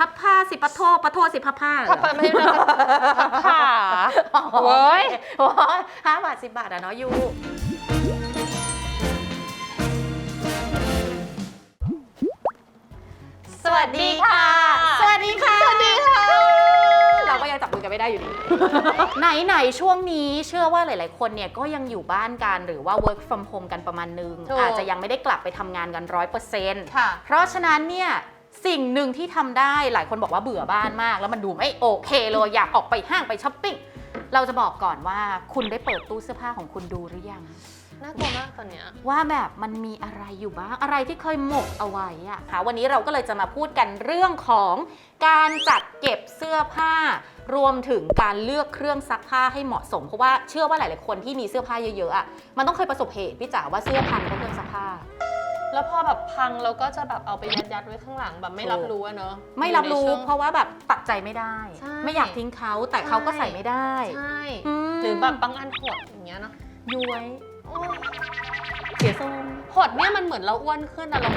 พับผ้าสิปะโทปะโทสิพับผ้าเหรอ พับผ้าไม่ใช่นะพับผ้าอ๋อเว้ย โอ้ยห้าบาทสิบบาทอะเนาะยูสวัสดีค่ะ สวัสดีค่ะ สวัสดีค่ะ เราก็ยังจับมือกันไม่ได้อยู่ดี ไหนไหนๆช่วงนี้เชื่อว่าหลาย ๆ คนเนี่ยก็ยังอยู่บ้านกันหรือว่า work from home กันประมาณนึง ถูกอาจจะยังไม่ได้กลับไปทำงานกันร้อยเปอร์เซ็นต์ค่ะ เพราะฉะนั้นเนี่ย สิ่งหนึ่งที่ทำได้หลายคนบอกว่าเบื่อบ้านมาก แล้วมันดูไม่โอเคเลยอยากออกไปห้างไปช้อปปิ้งเราจะบอกก่อนว่าคุณได้เปิดตู้เสื้อผ้าของคุณดูหรือยังน่ากลัวมากตอนเนี้ยว่าแบบมันมีอะไรอยู่บ้างอะไรที่เคยหมกเอาไว้อะค่ะวันนี้เราก็เลยจะมาพูดกันเรื่องของการจัดเก็บเสื้อผ้า รวมถึงการเลือกเครื่องซักผ้าให้เหมาะสม เพราะว่าเชื่อว่าหลาย ๆ คนที่มีเสื้อผ้าเยอะ ๆอะมันต้องเคยประสบเหตุพี่จ๋าว่าเสื้อพังเพราะเครื่องซักผ้า แล้วพอแบบพังเราก็จะแบบเอาไปยัดยัดๆไว้ข้างหลังแบบไม่รับรู้อะเนอะไม่รับรู้ อยู่ในช่วง เพราะว่าแบบตัดใจไม่ได้ ใช่ไม่อยากทิ้งเขาแต่เขาก็ใส่ไม่ได้ใช่มหรือแบบบางอันหดอย่างเงี้ยเนาะย้วยโอ้ยเสียทรงหดเนี่ยมันเหมือนเราอ้วนขึ้นอะเรา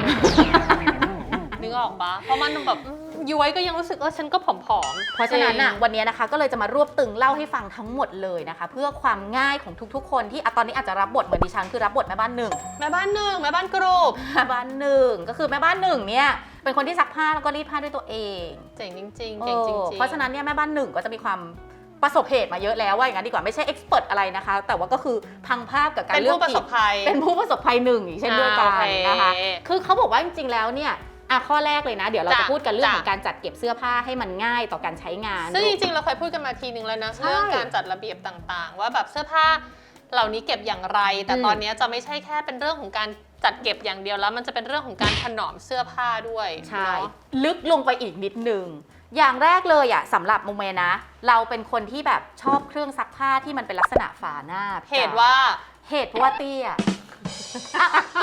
นึกออกปะเพราะมันแบบอืม ย้วยก็ยังรู้สึกเออฉันก็ผอมๆ เพราะฉะนั้นอะจงวันนี้นะคะก็เลยจะมารวบตึงเล่าให้ฟังทั้งหมดเลยนะคะ เพื่อความง่ายของทุกๆ คนที่อะตอนนี้อาจจะรับบทเหมือนดิฉันคือรับบทแม่บ้านหนึ่งแม่บ้านหนึ่งแม่บ้านกรุ๊ปแม่บ้านหนึ่งก็คือแม่บ้านหนึ่งเนี่ยเป็นคนที่ซักผ้าแล้วก็รีดผ้าด้วยตัวเองเจ๋งจริงๆเก่งจริงเออๆเพราะฉะนั้นเนี่ยแม่บ้านหนึ่งก็จะมีความประสบเหตุมาเยอะแล้วว่าอย่างนั้นดีกว่าไม่ใช่เอ็กซ์เพรสอะไรนะคะ แต่ว่าก็คือพังภาพกับการเป็นเลือกผู้ประสบภัยเป็นผู้ประสบภัยหนึ่งอีกเช่นเดียวกันอ่าโอเคนะคะคือเขาบอกว่าจริงๆแล้วเนี่ย อะข้อแรกเลยนะ เดี๋ยวเราจะจ้ะพูดกันเรื่องจ้ะของการจัดเก็บเสื้อผ้าให้มันง่ายต่อการใช้งาน ซึ่งจริงๆเราเคยพูดกันมาทีนึงแล้วนะใช่เรื่องการจัดระเบียบต่างๆ ว่าแบบเสื้อผ้าเหล่านี้เก็บอย่างไร แต่อืมตอนนี้จะไม่ใช่แค่เป็นเรื่องของการจัดเก็บอย่างเดียวแล้ว มันจะเป็นเรื่องของการถนอมเสื้อผ้าด้วยใช่เนาะลึกลงไปอีกนิดนึงอย่างแรกเลยอะสำหรับโมเมนะ เราเป็นคนที่แบบชอบเครื่องซักผ้าที่มันเป็นลักษณะฝาหน้าเหตุว่าเหตุเพราะว่าเตี้ย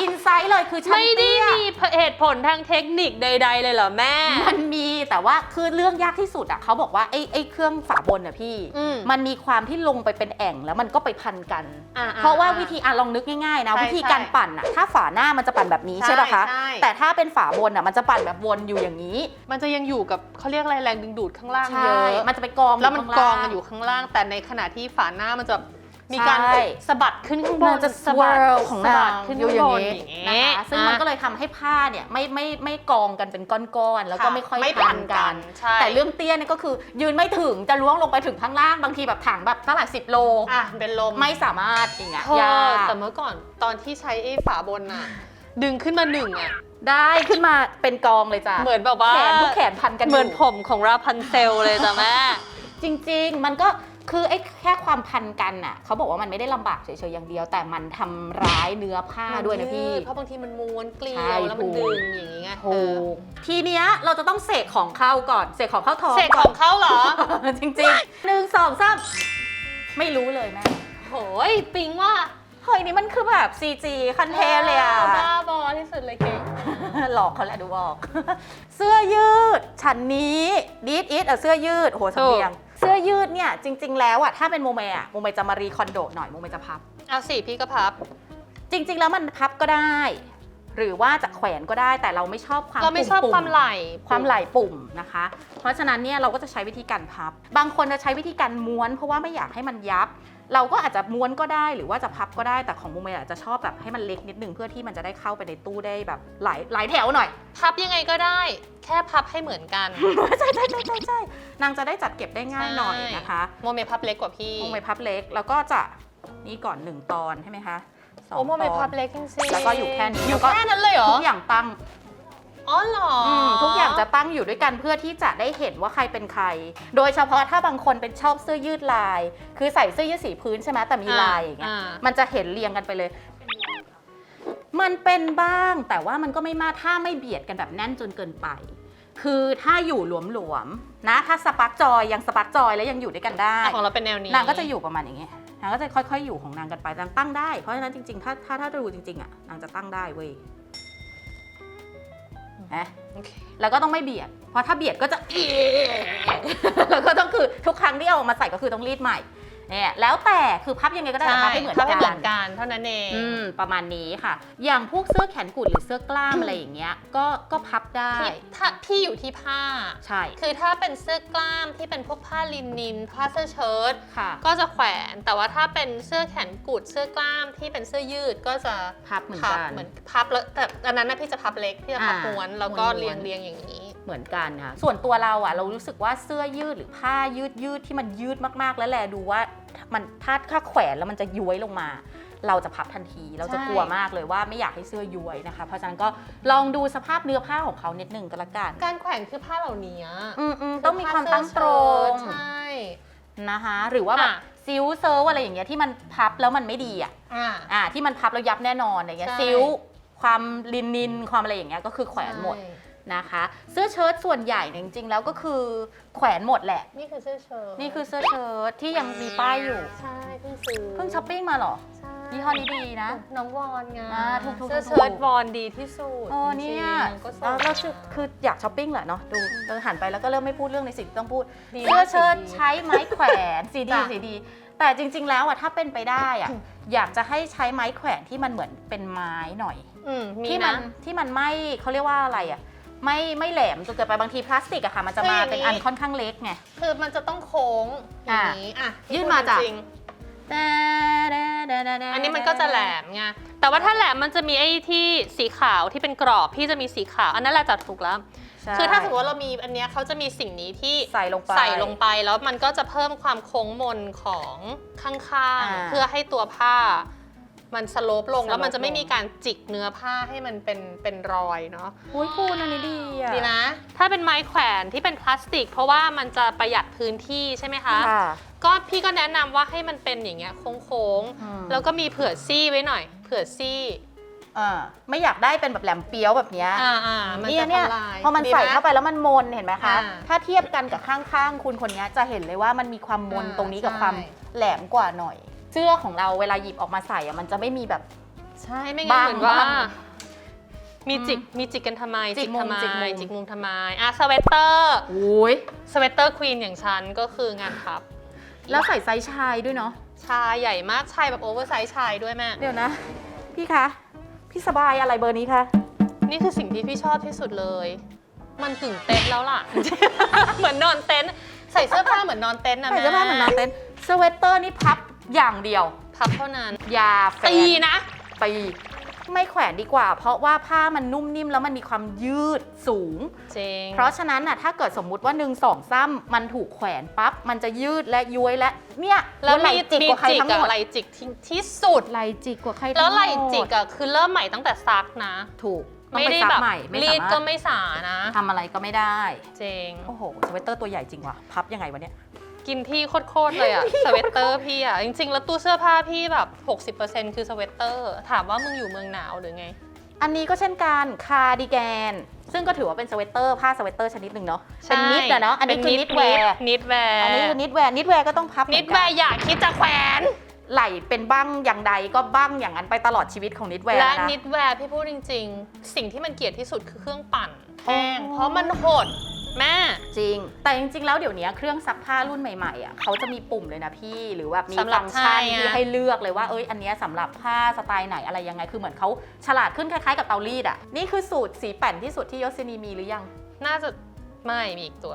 อินไซต์เลยคือฉันไม่ได้เตี้ย มีเหตุผลทางเทคนิคใด ๆ เลยเหรอแม่ มันมีแต่ว่าคือเรื่องยากที่สุดอะเขาบอกว่าไอ้ไอ้เครื่องฝาบนอะพี่ อืมมันมีความที่ลงไปเป็นแอ่งแล้วมันก็ไปพันกัน อ่าๆเพราะว่าวิธีอะลองนึกง่ายๆนะ ใช่วิธีการปั่นอะถ้าฝาหน้ามันจะปั่นแบบนี้ใช่ใช่ป่ะคะ ใช่ แต่ถ้าเป็นฝาบนอะมันจะปั่นแบบวนอยู่อย่างนี้มันจะยังอยู่กับเขาเรียกอะไรแรงดึงดูดข้างล่างใช่เยอะมันจะไปกองแล้วมันข้ากองล่า กันอยู่ข้างล่าง แต่ในขณะที่ฝาหน้ามันจะ มีการใช่สะบัดขึ้นข้างบนานงจะสสะวบัดรของสะนาบังดขึ้นอยู่ข้างอบย่างนนี้อย่างนะเงี้ยคะซึ่งมันก็เลยทำให้ผ้าเนี่ยไม่ไม่ไม่กองกันเป็นก้อนๆแล้วก็ค่ะไม่ค่อยไม่พัพันนกักันนใช่ แต่เรื่องเตี้ยเนี่ยก็คือยืนไม่ถึงจะล้วงลงไปถึงข้างล่างบางทีแบบถังแบบเท่าไหร่สิบโล อะเป็นลมไม่สามารถอย่างเงี้ยเธอยากแต่เมื่อก่อนตอนที่ใช้ไอ้ฝาบนน่ะ ดึงขึ้นมาหนึ่งอะ ได้ขึ้นมาเป็นกองเลยจ้ะเหมือนแบบว่า แขนทุกแขนพันกันยู่ เหมือนผมของราพันเซลเลยจ้ะแม่ จริงๆ มันก็ คือไอ้แค่ความพันกันน่ะเขาบอกว่ามันไม่ได้ลำบากเฉยๆอย่างเดียว แต่มันทำร้ายเนื้อผ้าด้วยนะพี่ เพราะบางทีมันม้วนเกลียใช่ วแล้วมันถูดึกงอย่างงี้ไงถูกทีเนี้ยเราจะต้องเสกของเข้าก่อนเสกของเข้าท้องเสกของเขาเหรอจริงๆหนึ่งสองสามไม่รู้เลยแม่โหยปิงว่าเฮ้ยนี่มันคือแบบ CG คันเทพเลยอะ บ้าบอที่สุดเลยเก่ง หลอกเขาแหละดูบอก เสื้อยืด ฉันนี้ดีดอีทเสื้อยืดโอ้โหสำเนียง เสื้อยืดเนี่ยจริง ๆ แล้วอะถ้าเป็นโมเมอะโมเมจะมารีคอนโดหน่อยโมเมจะพับ เอาสิพี่ก็พับ จริง ๆ แล้วมันพับก็ได้ หรือว่าจะแขวนก็ได้แต่เราไม่ชอบความเราไม่ชอบปุ่ๆ ความไหลความไหลปุ่มนะคะ เพราะฉะนั้นเนี่ยเราก็จะใช้วิธีการพับ บางคนจะใช้วิธีการม้วน เพราะว่าไม่อยากให้มันยับ เราก็อาจจะม้วนก็ได้หรือว่าจะพับก็ได้แต่ของโมเมอาจจะชอบแบบให้มันเล็กนิดนึงเพื่อที่มันจะได้เข้าไปในตู้ได้แบบหลายหลายแถวหน่อย พับยังไงก็ได้ แค่พับให้เหมือนกัน ใช่ใช่ใช่ใช่ใช่นางจะได้จัดเก็บได้ง่ายหน่อยนะคะโมเมพับเล็กกว่าพี่โมเมพับเล็กแล้วก็จะนี่ก่อนหนึ่งตอนใช่ไหมคะสองโอ้โมเมตอนพับเล็กจริงๆแล้วก็อยู่แค่นี้อยู่แล้วก็แค่นั้นเลยเหรอ ทุกอย่างตั้ง อ๋อเหรออมทุกอย่างจะตั้งอยู่ด้วยกันเพื่อที่จะได้เห็นว่าใครเป็นใคร โดยเฉพาะถ้าบางคนเป็นชอบเสื้อยืดลาย คือใส่เสื้อยืดสีพื้นใช่ไหมแต่มีลายอย่างเงี้ย มันจะเห็นเรียงกันไปเลย มันเป็นบ้าง แต่ว่ามันก็ไม่มากถ้าไม่เบียดกันแบบแน่นจนเกินไป คือถ้าอยู่หลวมๆนะ ถ้าสปาร์กจอยยังสปาร์กจอยแล้วยังอยู่ด้วยกันได้อะของเราเป็นแนวนี้นางก็จะอยู่ประมาณอย่างเงี้ยนางก็จะค่อยๆ อยู่ของนางกันไปนางตั้งได้ เพราะฉะนั้นจริงๆ ถ้าถ้าถ้าดูจริงๆอะนางจะตั้งได้เว้ย นะโอเคแล้วก็ต้องไม่เบียด เพราะถ้าเบียดก็จะ แล้วก็ต้องคือทุกครั้งที่เอาออกมาใส่ก็คือต้องรีดใหม่ เนี่ยแล้วแต่คือพับยังไงก็ได้แต่พับให้เหมือนพับให้เหมืกัอนนกันเท่านั้นเองอืมประมาณนี้ค่ะ อย่างพวกเสื้อแขนกุดหรือเสื้อกล้ามอะไรอย่างเงี้ยก็ก็พับได้ที่ถ้าที่อยู่ที่ผ้าใช่คือถ้าเป็นเสื้อกล้ามที่เป็นพวกผ้าลินินผ้าเสื้อเชิ้ตค่ะก็จะแขวน แต่ว่าถ้าเป็นเสื้อแขนกุดเสื้อกล้ามที่เป็นเสื้อยืดก็จะพับเหมือนพักันเหมือนพับแล้วแต่อันนั้นนะพี่จะพับเล็กพี่จะพับอ่าม้วนแล้วก็ม้วนๆเรียงเรียงอย่างนี้ เหมือนกันค่ะส่วนตัวเราอะเรารู้สึกว่าเสื้อยืดหรือผ้ายืดยืดที่มันยืดมากๆ แล้วแลดูว่ามันถ้าถ้าแขวนแล้วมันจะย้วยลงมา เราจะพับทันทีเราจะใช่กลัวมากเลยว่าไม่อยากให้เสื้อย้วยนะคะ เพราะฉะนั้นก็ลองดูสภาพเนื้อผ้าของเขานิดหนึ่งก็แล้วกันการแขวนคือผ้าเหล่านี้อืมอืมต้องมีความตั้งตรงใช่นะคะหรือว่าแบบอะซิลเซอร์อะไรอย่างเงี้ยที่มันพับแล้วมันไม่ดีอะอ่าอ่าที่มันพับแล้วยับแน่นอนอะไรเงี้ยใช่ซิลความลินินความอะไรอย่างเงี้ยก็คือแขวนหมดใช่ นะคะ เสื้อเชิ้ตส่วนใหญ่เนี่ยจริงๆ แล้วก็คือแขวนหมดแหละ นี่คือเสื้อเชิ้ตนี่คือเสื้อเชิ้ตที่ยังมีป้ายอยู่ ใช่เพิ่งซื้อเพิ่งช้อปปิ้งมาเหรอใช่ยี่ห้อนี้ดีนะ น้องวอนไงอ่าถูกๆๆๆเสื้อเชิ้ตวอนดีที่สุดโอ้เนี่ยจริงๆก็สเราวยเราคือคืออยากช้อปปิ้งแหละเนาะดูเราหันไปแล้วก็เริ่มไม่พูดเรื่องในสิ่งที่ต้องพูด ดีนะเสื้อเชิ้ตสีดีใช้ไม้แขวนสีดีจ้ะสีดี แต่จริง ๆ แล้วอะถ้าเป็นไปได้อะอยากจะให้ใช้ไม้แขวนที่มันเหมือนเป็นไม้หน่อย อืมมีที่มันะนที่มันไม่เขาเรียกว่าอะไรอะ ไม่ไม่แหลมจนเกินไปบางทีพลาสติกอะค่ะ มันจะมาคืออย่างนี้เป็นอันค่อนข้างเล็กไง คือมันจะต้องโค้งอย่างนี้อะยื่นมาจ้ะจริงๆอันนี้มันก็จะแหลมไงแต่ว่าถ้าแหลมมันจะมีไอ้ที่สีขาวที่เป็นกรอบพี่จะมีสีขาว อันนั้นแหละจัดถูกแล้วใช่คือถ้าสมมติว่าเรามีอันเนี้ยเขาจะมีสิ่งนี้ที่ใส่ลงไป ใส่ลงไปแล้วมันก็จะเพิ่มความโค้งมนของข้างอ่า ๆ เพื่อให้ตัวผ้า มันสโลปลงสโลปแล้วมันจะไม่ลงมีการจิกเนื้อผ้าให้มันเป็นเป็นรอยเนาะอุ้ยคุณอันนี้ดีอะดีนะ ถ้าเป็นไม้แขวนที่เป็นพลาสติก เพราะว่ามันจะประหยัดพื้นที่ใช่ไหมคะค่ะ ก็พี่ก็แนะนำว่าให้มันเป็นอย่างเงี้ยโค้งอืม ๆแล้วก็มีเผื่อซี่ไว้หน่อย เผื่อซี่อ่าไม่อยากได้เป็นแบบแหลมเปียวแบบเนี้ยอ่าอ่ามันเนี่ยจะเนี่ยทำลายพอมันดีใส่ห เข้าไปแล้วมันมนเห็นไหมคะ อ่าถ้าเทียบกันกับข้างๆ คุณคนนี้จะเห็นเลยว่ามันมีความมนอ่าตรงนี้กับใช่ ความแหลมกว่าหน่อย เสื้อของเราเวลาหยิบออกมาใส่อะมันจะไม่มีแบบ ใช่ไม่งั้นบ้างเหมือนว่า บ้างมีจิกมีจิกกันทำไมจิกมุมทำไมจิกมุมจิกมุมทำไมอะสเวตเตอร์โอ้ยสเวตเตอร์ควีนอย่างฉันก็คืองานพับแล้วใส่ไซส์ชายด้วยเนาะชายใหญ่มากชายแบบโอเวอร์ไซส์ชายด้วยแม่ เดี๋ยวนะ พี่คะ พี่สบายอะไรเบอร์นี้คะ นี่คือสิ่งที่พี่ชอบที่สุดเลย มันถึงเต็นท์แล้วล่ะ เหมือนนอนเต็นท์ใส่เสื้อผ้าเหมือนนอนเต็นท์นะใส่เสื้อผ้าเหมือนนอนเต็นท์สเวตเตอร์นี่พับ อย่างเดียว พับเท่านั้นอยาแฟนตีนะ ตีไม่แขวนดีกว่า เพราะว่าผ้ามันนุ่มนิ่มแล้วมันมีความยืดสูง จริงเพราะฉะนั้นน่ะถ้าเกิดสมมุติว่าหนึ่งสองซ้ำมันถูกแขวนปั๊บ มันจะยืดและย้วยและ เนี่ยแล้วไหลมีจิกมีกว่าใครจิกทั้งหอะมดไหลจิกที่ที่สุด ไหลจิกกว่าใครทั้งหมดแล้วไหลจิกอะคือเริ่มใหม่ตั้งแต่ซักนะ ถูกต้องไม่ไปได้ซักแบบใหม่ไม่รีสาดมารก็ถไม่สานะทำอะไรก็ไม่ได้ จริง โอ้โหสเวตเตอร์ตัวใหญ่จริงว่ะ พับยังไงวะเนี่ย กินที่โคตรๆเลยอะสเวตเตอร์พี่อะจริงๆ แล้วตู้เสื้อผ้าพี่แบบ 60%คือสเวตเตอร์ ถามว่ามึงอยู่เมืองหนาวหรือไง อันนี้ก็เช่นกันคาร์ดิแกน ซึ่งก็ถือว่าเป็นสเวตเตอร์ผ้าสเวตเตอร์ชนิดหนึ่งเนาะเป็นนิดอะเนาะอันนี้คือนิดแวร์นิดแวร์อันนี้คือนิดแวร์นิดแวร์ก็ต้องพับเหมืนิอดนแวกันร์อย่าคิดจะแขวนไหลเป็นบ้างอย่างใดก็บ้างอย่างนั้นไปตลอดชีวิตของนิดแวร์และนะนิดแวร์พี่พูดจริง ๆ สิ่งที่มันเกลียดที่สุดคือเครื่องปั่นแห้งอ๋อเพราะมันหด แม่ จริง แต่จริงๆ แล้วเดี๋ยวนี้เครื่องซักผ้ารุ่นใหม่ๆอะเขาจะมีปุ่มเลยนะพี่หรือแบบมีสำหรับฟังก์ชันใช่อะ ที่ให้เลือกเลยว่าเอ้ยอันเนี้ยสำหรับผ้าสไตล์ไหนอะไรยังไง คือเหมือนเขาฉลาดขึ้นคล้ายๆกับเตารีดอะนี่คือสูตรสีแป่นที่สุดที่ยศินีมีหรือยัง น่าจะไม่มีอีกตัว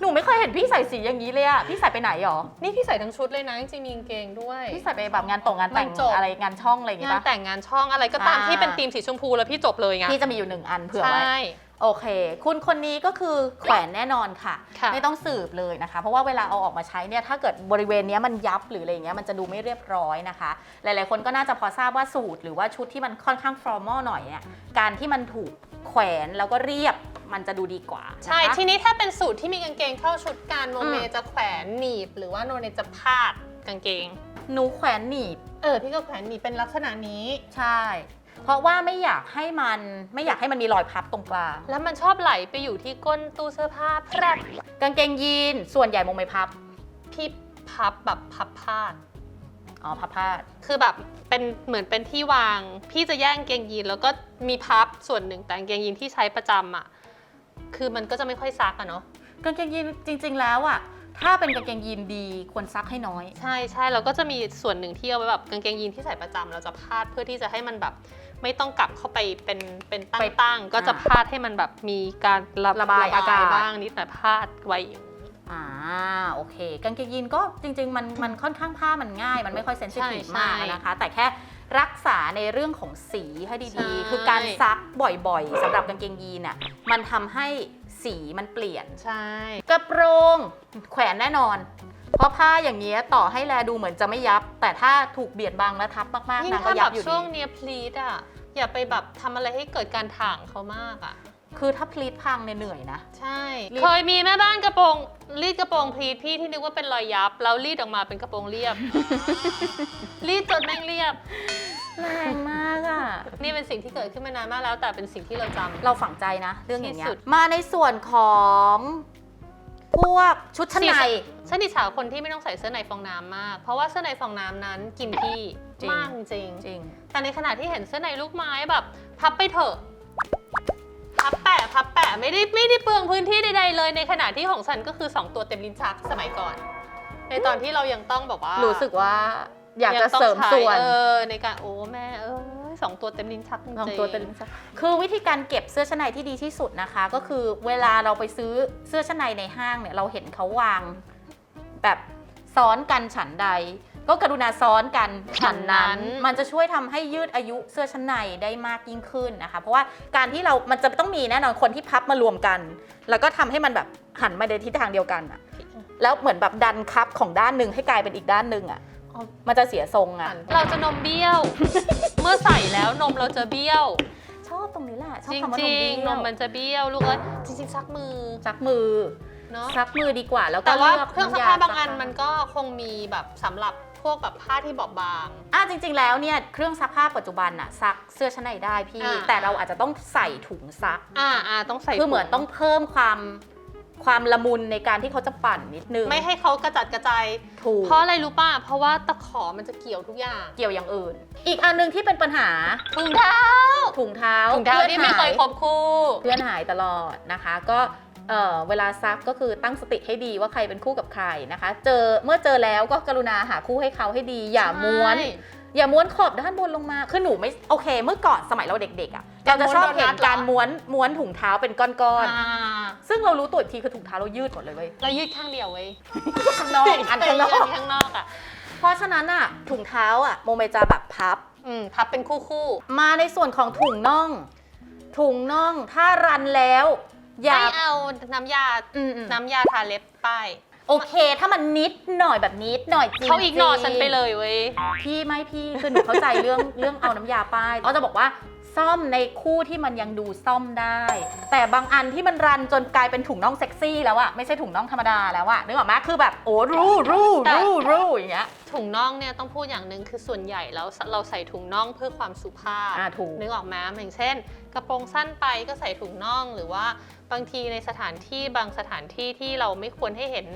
หนูไม่เคยเห็นพี่ใส่สีอย่างนี้เลยอะพี่ใส่ไปไหนหรอนี่พี่ใส่ทั้งชุดเลยนะจริงๆมีกางเกงด้วย พี่ใส่ไปแบบงานตรงงานแต่งมันจบ อะไรงานช่องอะไรอย่างงี้งานปะ แต่งงานช่องอะไรก็ตามอ่า ที่เป็นธีมสีชมพูแล้วพี่จบเลยไงพี่จะมีอยู่หนึ่งอันเผื่อใช่ไว้โอเค คุณคนนี้ก็คือแขวนแน่นอนค่ะ ค่ะ ไม่ต้องสืบเลยนะคะ เพราะว่าเวลาเอาออกมาใช้เนี่ย ถ้าเกิดบริเวณเนี้ยมันยับหรืออะไรอย่างเงี้ย มันจะดูไม่เรียบร้อยนะคะ หลายๆ คนก็น่าจะพอทราบว่าสูตรหรือว่าชุดที่มันค่อนข้างฟอร์มอลหน่อยเนี่ย การที่มันถูกแขวนแล้วก็เรียบ มันจะดูดีกว่านะคะ ใช่ ทีนี้ถ้าเป็นสูตรที่มีกางเกงเข้าชุดการโนเมอืม จะแขวนหนีบ หรือว่าโนเนจะพาดกางเกง หนูแขวนหนีบ เออ พี่ก็แขวนหนีบเป็นลักษณะนี้ ใช่ เพราะว่าไม่อยากให้มันไม่อยากให้มันมีรอยพับตรงกลางแล้วมันชอบไหลไปอยู่ที่ก้นตู้เสื้อผ้าแพรบกางเกงยีนส่วนใหญ่มงไม่พับ พี่พับแบบพับพาดอ๋อพับพาดคือแบบเป็นเหมือนเป็นที่วาง พี่จะแย่งกางเกงยีนแล้วก็มีพับส่วนหนึ่งแต่กางเกงยีนที่ใช้ประจำอะ คือมันก็จะไม่ค่อยซักอะเนาะ กางเกงยีนจริง ๆ แล้วอะถ้าเป็นกางเกงยีนดีควรซักให้น้อย ใช่ใช่เราก็จะมีส่วนหนึ่งที่เอาไว้แบบกางเกงยีนที่ใส่ประจำเราจะพาดเพื่อที่จะให้มันแบบ ไม่ต้องกลับเข้าไปเป็นเป็นตั้ไปงตั้งๆก็จะอ่าพาดให้มันแบบมีการระระบายอากาศ บ้างนิดหน่อยพาดไว้อย่างนี้อ่าโอเค กางเกงยีนก็จริง ๆ มันมันค่อนข้างผ้ามันง่าย มันไม่ค่อยเซนซิทีฟใช่มากใช่นะคะ แต่แค่รักษาในเรื่องของสีให้ใช่ ดีๆ คือการซักบ่อยๆสำหรับกางเกงยีนน่ะมันทำให้สีมันเปลี่ยน ใช่ กระโปรงแขวนแน่นอน เพราะผ้าอย่างนี้ยต่อให้แลดูเหมือนจะไม่ยับ แต่ถ้าถูกเบียดบังและทับมากๆยิ่งนางก็ถ้ายัแบบบอยู่ช่วงดี เนี้ยพลีดอะ อย่าไปแบบทำอะไรให้เกิดการถ่างเขามากอะ คือถ้าพลีทพังเนี่ยเหนื่อยนะ ใช่ รีด เคยมีแม่บ้านกระโปรงรีดกระโปรงพลีทพี่ที่นึกว่าเป็นรอยยับ แล้วรีดออกมาเป็นกระโปรงเรียบ รีดจนแม่งเรียบ แรงมากอะ นี่เป็นสิ่งที่เกิดขึ้นมานานมากแล้วแต่เป็นสิ่งที่เราจำ เราฝังใจนะ เรื่องอย่างเงี้ที่ยสุด มาในส่วนของ พวกชุดชั้นใน ฉันอิจฉาคนที่ไม่ต้องใส่เสื้อในฟองน้ำมาก เพราะว่าเสื้อในฟองน้ำนั้นกินที่จริง มากจริง จริง แต่ในขณะที่เห็นเสื้อในลูกไม้แบบ พับไปเถอะพับแปะพับแปะไม่ได้ไม่ได้เปลืองพื้นที่ใดๆเลย ในขณะที่ของฉันก็คือ 2 ตัวเต็มลิ้นชักสมัยก่อน ในตอนที่เรายังต้องแบบว่ารู้สึกว่าอยากจะงต้องเสริมใช้ส่วน เออในการโอ้แม่เออ สองตัวเต็มลิ้นชักจริงๆลองตัวเป็นสัก คือวิธีการเก็บเสื้อชั้นในที่ดีที่สุดนะคะ ก็คือเวลาเราไปซื้อเสื้อชั้นในในห้างเนี่ยเราเห็นเขาวาง แบบซ้อนกันฉันใด ก็กรุณาซ้อนกันฉันนั้น มันจะช่วยทำให้ยืดอายุเสื้อชั้นในได้มากยิ่งขึ้นนะคะ เพราะว่าการที่เรามันจะต้องมีแน่นอนคนที่พับมารวมกัน แล้วก็ทำให้มันแบบหันมาในทิศทางเดียวกันอะแล้วเหมือนแบบดันคับของด้านหนึ่งให้กลายเป็นอีกด้านหนึ่งอะอ๋อ มันจะเสียทรงอะเราจะนมเบี้ยว เมื่อใส่แล้วนมเราจะเบี้ยว ชอบตรงนี้แหละชอบจริงคำว่าจนมริงเบี้นยวมมันจะเบี้ยวลูกเอ้ยจริงๆซักมือซักมือเนาะซักมือดีกว่า แล้วก็แต่ว่าลืกเครื่องซักน้ำยผ้าบางอันซักผ้มันก็คงมีแบบสำหรับพวกแบบผ้าที่บอบบาง อะจริง ๆ แล้วเนี่ยเครื่องซักผ้าปัจจุบันอะซักเสื้อชั้นในได้พี่ อ่า แต่เราอาจจะต้องใส่ถุงซัก อ่าอ่าต้องใส่คือเหมือนถุ ต้องเพิ่มความ ความละมุนในการที่เขาจะปั่นนิดนึงไม่ให้เขากระจัดกระจายถูกเพราะอะไรรู้ป่ะเพราะว่าตะขอมันจะเกี่ยวทุกอย่าง เกี่ยวอย่างอื่น อีกอันหนึงที่เป็นปัญหาถุงเท้าถุงเท้าถุงเท้าที่ไม่เคยครบคู่ เพื่อนหายตลอดนะคะ ก็เอ่อเวลาซักก็คือตั้งสติให้ดีว่าใครเป็นคู่กับใครนะคะ เจอเมื่อเจอแล้วก็กรุณาหาคู่ให้เขาให้ดี อย่าม้วน ใช่ อย่าม้วนขอบด้านบนลงมาคือหนูไม่โอเค เมื่อก่อนสมัยเราเด็กๆอะ่ะเราจะชอบเห็นการม้วนม้วนถุงเท้าเป็นก้อนอ่าๆซึ่งเรารู้ตัวอีกทีคือถุงเท้าเรายืดหมดเลยเว้ยเรายืดข้างเดียวไว้ยข้างนอกอันข้างนอกข้างนอกอะเพราะฉะนั้นอะถุงเท้าอะโมเมจะแบบพับอืมพับเป็นคู่คู่มาในส่วนของถุงน่อง ถุงน่องถ้ารันแล้วๆอย่าไม่เอาน้ำยาอืมๆน้ำยาทาเล็บป้าย โอเค ถ้ามันนิดหน่อยแบบนิดหน่อยจริงๆเขาอีกหนอฉันไปเลยเว้ย พี่ไม่พี่คือหนูเข้าใจเรื่องเรื่องเอาน้ำยาป้ายเขาจะบอกว่า ซ่อมในคู่ที่มันยังดูซ่อมได้ แต่บางอันที่มันรันจนกลายเป็นถุงน่องเซ็กซี่แล้วอะไม่ใช่ถุงน่องธรรมดาแล้วอะนึกออกไหมคือแบบโอ้รูรูแต่รูรูอย่างเงี้ยถุงน่องเนี่ยต้องพูดอย่างหนึ่งคือส่วนใหญ่แล้วเราใส่ถุงน่องเพื่อความสุภาพอ่าถูก นึกออกไหมอย่างเช่น กระโปรงสั้นไปก็ใส่ถุงน่องหรือว่าบางทีในสถานที่บางสถานที่ที่เราไม่ควรให้เห็น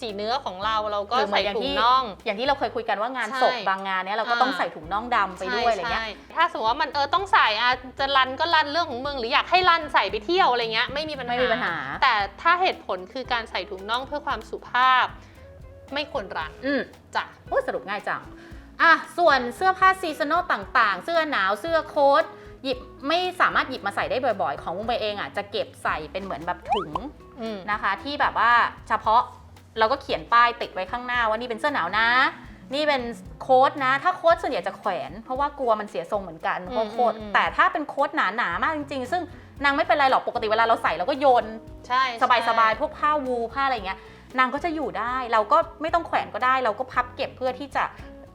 สีเนื้อของเราเราก็หรือเหมืใส่อนอย่างถุงที่น่อง อย่างที่เราเคยคุยกันว่างานใช่ศพบางงานเนี้ยเราก็อ่า ต้องใส่ถุงน่องดำไปด้วยอะไรเงี้ย ใช่ใช่ถ้าสมมติว่ามันเออต้องใส่อะจะรันก็รันเรื่องของมึงหรืออยากให้รันใส่ไปเที่ยวอะไรเงี้ยไม่มีปัญหา ไม่มีปัญหา แต่ถ้าเหตุผลคือการใส่ถุงน่องเพื่อความสุภาพ ไม่ควรรันอืม จ้ะ โอ้ยสรุปง่ายจัง อะ ส่วนเสื้อผ้าซีซันอลต่างๆ เสื้อหนาว เสื้อโค้ท หยิบไม่สามารถหยิบมาใส่ได้บ่อยๆ ของมุมไปเองอะ จะเก็บใส่เป็นเหมือนแบบถุงอืม นะคะ ที่แบบว่าเฉพาะ เราก็เขียนป้ายติดไว้ข้างหน้าว่านี่เป็นเสื้อหนาวนะ นี่เป็นโค้ทนะ ถ้าโค้ทส่วนใหญ่จะแขวน เพราะว่ากลัวมันเสียทรงเหมือนกันเพราะโค้ทอืมแต่ถ้าเป็นโค้ทหนาๆมากจริงๆ ซึ่งนางไม่เป็นไรหรอกปกติเวลาเราใส่เราก็โยนใช่สบายๆพวกผ้าวูผ้าอะไรเงี้ยนางก็จะอยู่ได้เราก็ไม่ต้องแขวนก็ได้ เราก็พับเก็บเพื่อที่จะ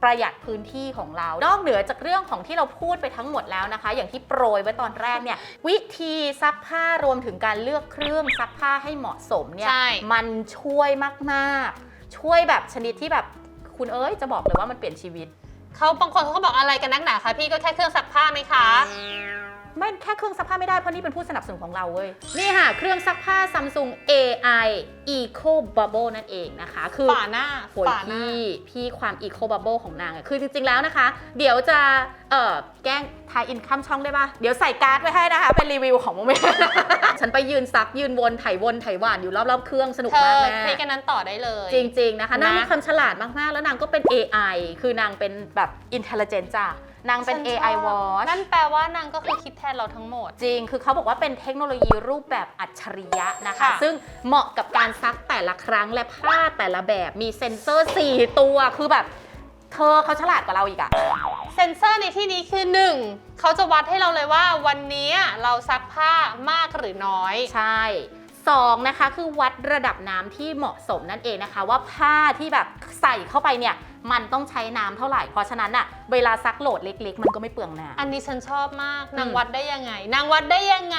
ประหยัดพื้นที่ของเรา นอกเหนือจากเรื่องของที่เราพูดไปทั้งหมดแล้วนะคะ อย่างที่โปรยไว้ตอนแรกเนี่ยวิธีซักผ้ารวมถึงการเลือกเครื่องซักผ้าให้เหมาะสมเนี่ยใช่ มันช่วยมากๆ ช่วยแบบชนิดที่แบบคุณเอ้ยจะบอกเลยว่ามันเปลี่ยนชีวิต เขาบางคนเขาก็บอกอะไรกันนักหนาคะพี่ก็แค่เครื่องซักผ้าไหมคะ ไม่แค่เครื่องซักผ้าไม่ได้เพราะนี่เป็นผู้สนับสนุนของเราเว้ย นี่ค่ะ เครื่องซักผ้า Samsung AI Eco Bubble นั่นเองนะคะ คือฝาหน้าโอยฝาหน้า พี่พี่ความ Eco Bubble ของนางอะคือจริง ๆ แล้วนะคะ เดี๋ยวจะ เอ่อ แกล้งทายอินข้ามช่องได้ปะเดี๋ยวใส่การ์ดไว้ให้นะคะ เป็นรีวิวของโมเมนต์ ฉันไปยืนซักยืนวนไถวนไถหวานอยู่รอบๆเครื่องสนุกเธมากอแม่ คลิกกันนั้นต่อได้เลย จริง ๆ นะคะ นางนะ มีความฉลาดมาก ๆ แล้วนางก็เป็น AI คือนางเป็นแบบ intelligent จ้ะ นางเป็น ฉัชอบ AI watch นั่นแปลว่านางก็คือคิดแทนเราทั้งหมด จริง คือเขาบอกว่าเป็นเทคโนโลยีรูปแบบอัจฉริยะนะคะ ค่ะ ซึ่งเหมาะกับการซักแต่ละครั้งและผ้าแต่ละแบบ มีเซ็นเซอร์ 4 ตัว คือแบบ เธอเขาฉลาดกว่าเราอีกอะเซนเซอร์ในที่นี้คือ 1 เขาจะวัดให้เราเลยว่าวันนี้เราซักผ้ามากหรือน้อย ใช่สองนะคะ คือวัดระดับน้ำที่เหมาะสมนั่นเองนะคะ ว่าผ้าที่แบบใส่เข้าไปเนี่ย มันต้องใช้น้ำเท่าไหร่ เพราะฉะนั้นอะเวลาซักโหลดเล็ก ๆ มันก็ไม่เปลืองน้ำ อันนี้ฉันชอบมากนางอืมวัดได้ยังไง นางวัดได้ยังไง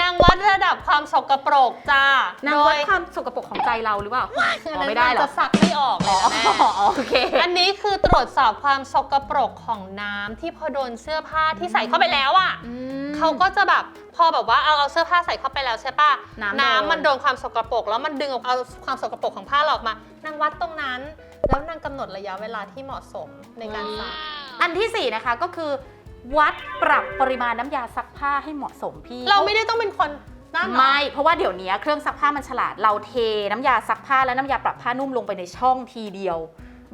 นางวัดระดับความสกปรกจ้านางโดวัดยความสกปรกของใจเราหรือเปล่าอันอ๋อนั้นไม่ได้เหรอจะซักไม่ออกเลอ๋อยนะแม่โอเค อันนี้คือตรวจสอบความสกปรกของน้ำที่พอโดนเสื้อผ้าที่ใส่เข้าไปแล้วอะเขาก็จะแบบพอแบบว่าเอาเอาเสื้อผ้าใส่เข้าไปแล้วใช่ปะน้ำโดนมันโดนความสกปรกแล้วมันดึงเอาความสกปรกของผ้าเราออกมานางวัดตรงนั้น แล้วนางกำหนดระยะเวลาที่เหมาะสมในการซัก อันที่4นะคะก็คือวัดปรับปริมาณน้ำยาซักผ้าให้เหมาะสมพี่ เราไม่ได้ต้องเป็นคนนั่นหรอ ไม่ เพราะว่าเดี๋ยวนี้เครื่องซักผ้ามันฉลาด เราเทน้ำยาซักผ้าและน้ำยาปรับผ้านุ่มลงไปในช่องทีเดียว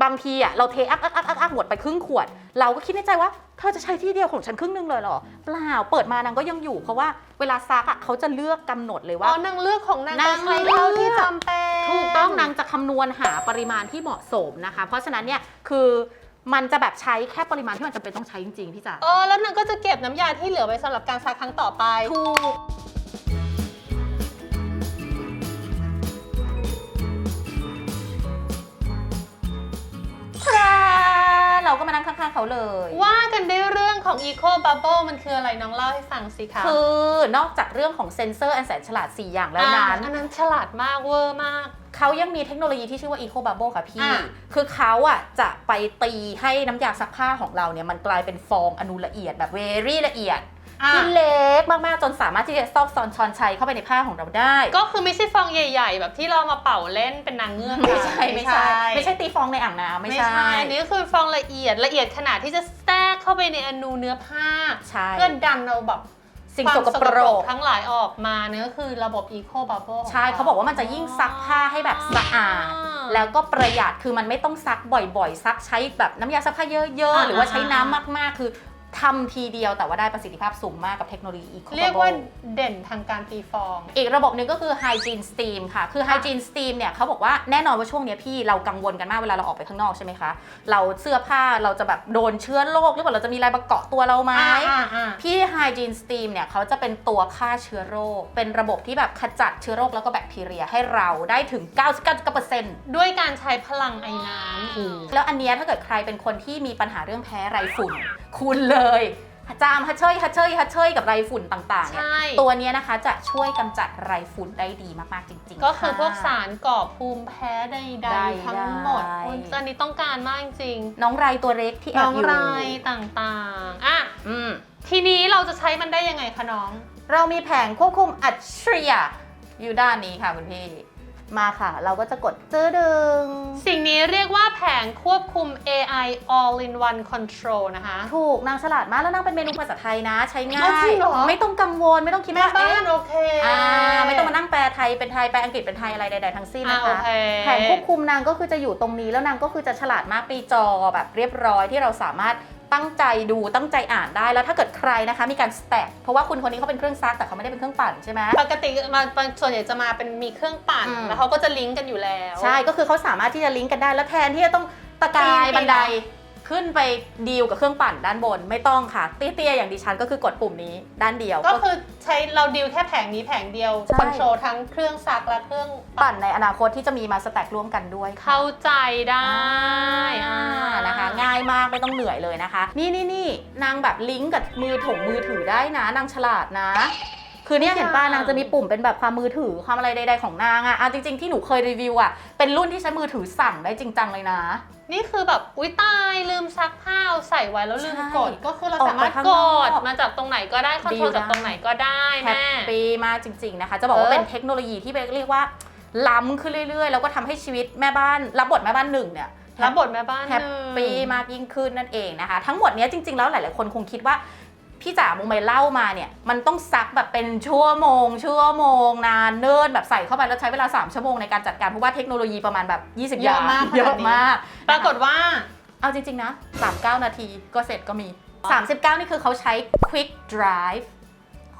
บางทีอะเราเทอักอักอักอักอักหมดไปครึ่งขวด เราก็คิดในใจว่าเธอจะใช้ที่เดียวของฉันครึ่งหนึงเลยเหรอ เปล่าเปิดมานางก็ยังอยู่ เพราะว่าเวลาซักอะเขาจะเลือกกำหนดเลยอ๋ว่าอนางเลือกของนางนางไปใช้เท่าที่เลือกจำเป็นถูกต้องนางจะคำนวณหาปริมาณที่เหมาะสมนะคะ เพราะฉะนั้นเนี่ยคือมันจะแบบใช้แค่ปริมาณที่มันจำเป็นต้องใช้จริงๆพี่จ๋าเออแล้วนางก็จะเก็บน้ำยาที่เหลือไว้สำหรับการซักครั้งต่อไปถูก เขาเลย ว่ากันด้วยเรื่องของ Eco Bubble มันคืออะไรน้องเล่าให้ฟังสิคะ คือนอกจากเรื่องของเซ็นเซอร์อันแสนฉลาด 4 อย่างแล้วนั้นอะอันนั้นฉลาดมากเวอร์มากเขายังมีเทคโนโลยีที่ชื่อว่า Eco Bubble ค่ะพี่อะคือเขาอะจะไปตีให้น้ำยาซักผ้าของเราเนี่ยมันกลายเป็นฟองอนุละเอียดแบบเวรี่ละเอียด อะ ที่เล็กมากๆจนสามารถที่จะซอกซอนชอนชัยเข้าไปในผ้าของเราได้ ก็คือไม่ใช่ฟองใหญ่ ๆ แบบที่เรามาเป่าเล่นเป็นนางเงือกไม่ใช่กันไม่ใช่ ไม่ใช่ตีฟองในอ่างน้ำไม่ไม่ใช่ใช่ อันนี้ก็คือฟองละเอียดละเอียดขนาดที่จะแทรกเข้าไปในอนูเนื้อผ้าใช่ เพื่อดันเอาแบบสิ่งความสกปรก ทั้งหลายออกมาเนี่ยก็คือระบบ Eco Bubble ของใช่ เขาบอกว่ามันจะยิ่งซักผ้าให้แบบสะอาด แล้วก็ประหยัด คือมันไม่ต้องซักบ่อยๆ ซักใช้แบบน้ำยาซักผ้าเยอะอ่าๆหรือว่าใช้น้ำมากๆ คือ ทำทีเดียวแต่ว่าได้ประสิทธิภาพสูงมากกับเทคโนโลยี Eco เรียกว่า Bubble เด่นทางการตีฟอง อีกระบบหนึ่งก็คือ Hygiene Steam ค่ะ คือ Hygiene Steam เนี่ยเขาบอกว่าแน่นอนว่าช่วงเนี้ยพี่เรากังวลกันมากเวลาเราออกไปข้างนอกใช่ไหมคะ เราเสื้อผ้าเราจะแบบโดนเชื้อโรคหรือเปล่าเราจะมีอะไรมาเกาะตัวเราไหมอ่าอ่าพี่ Hygiene Steam เนี่ยเขาจะเป็นตัวฆ่าเชื้อโรค เป็นระบบที่แบบขจัดเชื้อโรคแล้วก็แบคทีเรียให้เราได้ถึง 99%ด้วยการใช้พลังไอ้น้ำแล้วอันเนี้ยถ้าเกิดใครเป็นคนที่มีปัญหาเรื่องแพ้ไรฝุ่นคุณเลยจามฮัชเชยฮัชเชยฮัชเชยกับไรฝุ่นต่างๆเนี่ยใช่ ตัวเนี้ยนะคะจะช่วยกำจัดไรฝุ่นได้ดีมาก ๆ จริงๆก็คือพวกะสารก่อภูมิแพ้ใดได้ๆทั้งหมดได้โอ้ยตอนนี้ต้องการมากจริงน้องไรตัวเล็กที่แอน้บองอยู่รายต่างๆ อะ อืม ทีนี้เราจะใช้มันได้ยังไงคะน้อง เรามีแผงควบคุมอัจฉริยะอยู่ด้านนี้ค่ะคุณพี่ มาค่ะ เราก็จะกดจื้อดึง สิ่งนี้เรียกว่าแผงควบคุม AI All in One Control นะคะ ถูกนางฉลาดมากแล้วนางเป็นเมนูภาษาไทยนะ ใช้ง่าอ๋อจริยงเหรอ ไม่ต้องกังวลไม่ต้องคิดแม่ว่าบ้าเอ๊ะนโอเคอ่าไม่ต้องมานั่งแปลไทยเป็นไทยแปลอังกฤษเป็นไทยอะไรใดๆทั้งสิ้นอ่านะโอคะ เคแผงควบคุมนางก็คือจะอยู่ตรงนี้แล้วนางก็คือจะฉลาดมากปีจอแบบเรียบร้อยที่เราสามารถ ตั้งใจดูตั้งใจอ่านได้ แล้วถ้าเกิดใครนะคะมีการสแต็กเพราะว่าคุณคนนี้เขาเป็นเครื่องซักแต่เขาไม่ได้เป็นเครื่องปั่นใช่ไหม ปกติมาส่วนใหญ่จะมาเป็นมีเครื่องปั่น อืม แล้วเขาก็จะลิงก์กันอยู่แล้ว ใช่ก็คือเขาสามารถที่จะลิงก์กันได้แล้วแทนที่จะต้องตะกายปีนบันไดปีน ขึ้นไปดีลกับเครื่องปั่นด้านบนไม่ต้องค่ะเตี้ยๆอย่างดิฉันก็คือกดปุ่มนี้ด้านเดียว ก็คือใช้เราดิวแค่แผงนี้แผงเดียวใช่ คอนโทรลทั้งเครื่องซักและเครื่องปั่นปั่นในอนาคตที่จะมีมาสแต็กร่วมกันด้วยค่ะ เข้าใจได้อ่าอ่านะคะ ง่ายมากไม่ต้องเหนื่อยเลยนะคะ นี่นี่นี่นางแบบลิงก์กับมือถงมือถือได้นะ นางฉลาดนะ คือเนี่ยทุกเห็นป้าอย่างนางจะมีปุ่มเป็นแบบความมือถือความอะไรใด ๆของนางอะอะจริงๆที่หนูเคยรีวิวอะเป็นรุ่นที่ใช้มือถือสั่งได้จริงจังเลยนะ นี่คือแบบอุ้ยตายลืมซักผ้าเอาใส่ไว้แล้วลืมใช่กดก็คือเราออกสามารถไปข้างกนอกดมาจากตรงไหนก็ได้คอนโทรลดีลจากตรงไหนก็ได้แฮปแม่ปี้มากจริง ๆนะคะ จะบอกว่าเออ เป็นเทคโนโลยีที่เรียกว่า ล้ำขึ้นเรื่อยๆ แล้วก็ทำให้ชีวิตแม่บ้านรับบทแม่บ้านหนึ่งเนี่ย รับบทแม่บ้านแฮปหนึ่งปี้มากยิ่งขึ้นนั่นเองนะคะ ทั้งหมดเนี้ยจริงๆแล้วหลายๆคนคงคิดว่า พี่จ๋าโมไม่เล่ามาเนี่ย มันต้องซักแบบเป็นชั่วโมง ชั่วโมงนานเนิ่นแบบใส่เข้าไปแล้วใช้เวลา 3 ชั่วโมงในการจัดการเพราะว่าเทคโนโลยีประมาณแบบ 20เยอะมากเยอะขนาดนี้มาก ปรากฏว่า เอาจริง ๆ นะ 39 นาทีก็เสร็จก็มี 39 นี่คือเขาใช้ quick drive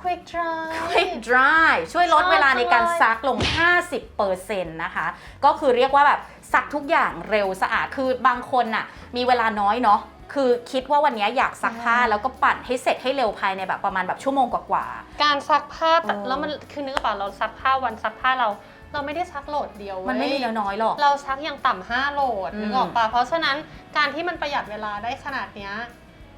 quick dry quick dry ช่วยลดชอบเวลาในการจังเลย ซักลง 50%นะคะ ก็คือเรียกว่าแบบซักทุกอย่างเร็วสะอาด คือบางคนน่ะมีเวลาน้อยเนาะ คือคิดว่าวันนี้อยากซักผ้าแล้วก็ปั่นให้เสร็จให้เร็วภายในแบบประมาณแบบชั่วโมงกว่าการซักผ้าแต่เออแล้วมันคือนึกออกป่ะเราซักผ้าวันซักผ้าเรา เราไม่ได้ซักโหลดเดียวๆเว้ยมันไม่มีน้อยๆหรอก เราซักอย่างต่ำห้าโหลดอืม นึกออกป่ะเพราะฉะนั้นการที่มันประหยัดเวลาได้ขนาดเนี้ย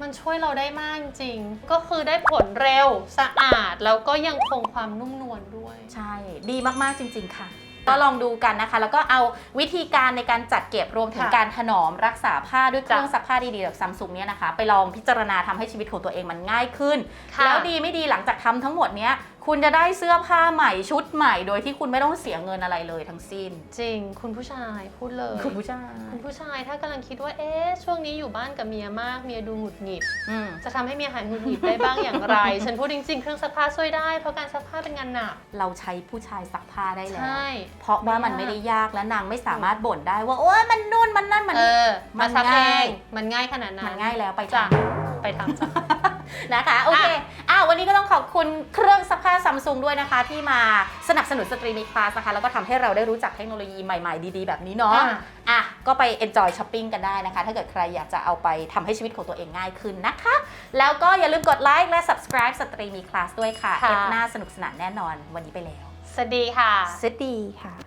มันช่วยเราได้มากจริงๆก็คือได้ผลเร็วสะอาดแล้วก็ยังคงความนุ่มนวลด้วย ใช่ ดีมากๆจริง ๆ ค่ะ ก็ลองดูกันนะคะ แล้วก็เอาวิธีการในการจัดเก็บรวมถึงค่ะการถนอมรักษาผ้าด้วยเครื่องจ้ะซักผ้าดีๆแบบซัมซุงเนี่ยนะคะ ไปลองพิจารณาทำให้ชีวิตของตัวเองมันง่ายขึ้น ค่ะ แล้วดีไม่ดีหลังจากทำทั้งหมดเนี้ย คุณจะได้เสื้อผ้าใหม่ชุดใหม่โดยที่คุณไม่ต้องเสียเงินอะไรเลยทั้งสิ้น จริง คุณผู้ชายพูดเลยคุณผู้ชายคุณผู้ชายถ้ากำลังคิดว่าเอ๊ะช่วงนี้อยู่บ้านกับเมียมากเมียดูหงุดหงิด อืม จะทำให้เมียหายหงุดหงิดได้บ้างอย่างไร ฉันพูดจริงๆ เครื่องซักผ้าช่วยได้ เพราะการซักผ้าเป็นงานหนัก เราใช้ผู้ชายซักผ้าได้แล้ว ใช่ เพราะว่ามันไม่ได้ยากและนางไม่สามารถบ่นได้ว่า โอ๊ยมันนู่นมันนั่นมัน เออ มัมานซักเอง่าย ง มันง่ายขนาดนั้นมันง่ายแล้วไปจ้ะทำ ไปทำจ้ะ นะคะ โอเคอ้า ววันนี้ก็ต้องขอบคุณเครื่องซักผ้าซัมซุงด้วยนะคะ ที่มาสนับสนุนสตรีมีคลาสนะคะ แล้วก็ทำให้เราได้รู้จักเทคโนโลยีใหม่ๆ ดีๆ แบบนี้เนาะอะอะก็ไป enjoy shopping กันได้นะคะ ถ้าเกิดใครอยากจะเอาไปทำให้ชีวิตของตัวเองง่ายขึ้นนะคะ แล้วก็อย่าลืมกดไลค์และ subscribe สตรีมีคลาสด้วยค่ะค่ะเอฟหน้าสนุกสนานแน่นอนวันนี้ไปแล้วสวัสดีค่ะสวัสดีค่ะ